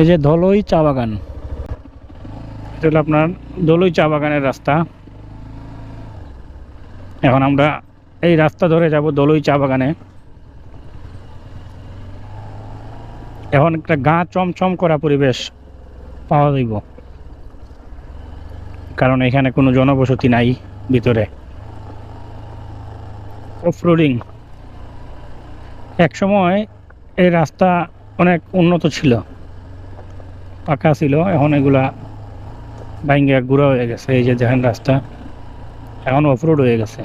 এই যে ধলই চা বাগান। এটা আপনার দলই চা বাগানের রাস্তা। এখন আমরা এই রাস্তা ধরে যাব দলই চা বাগানে। এখন একটা গা চমচম করা পরিবেশ পাওয়া যাইব। কারণ এখানে কোনো জনবসতি নাই ভিতরে। অফরোডিং। এক সময় এই রাস্তা অনেক উন্নত ছিল। পাকা ছিল, এখন এগুলা ভাঙ্গা গুঁড়া হয়ে গেছে, এই যে দেখেন রাস্তা, এখন অফরোড হয়ে গেছে।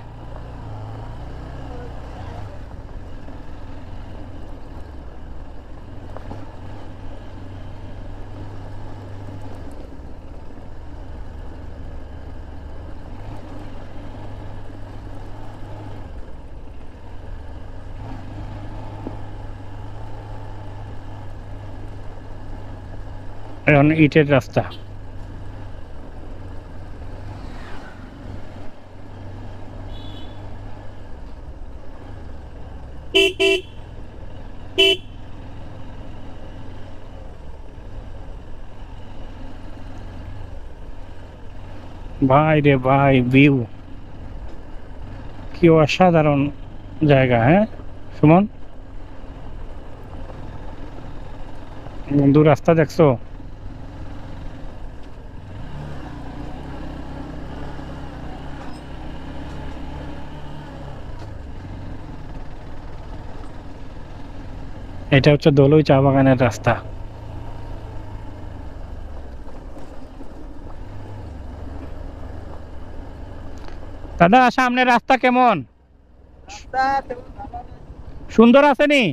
এখন ইটের রাস্তা। ভাই রে ভাই ভিউ কি অসাধারণ জায়গা হ্যাঁ? সুমন? বন্ধু, রাস্তা দেখছ? এটা হচ্ছে দলুই চা বাগানের রাস্তা। দাদা সামনে রাস্তা কেমন? সুন্দর আছে নি?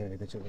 হ্যাঁ এটা চলে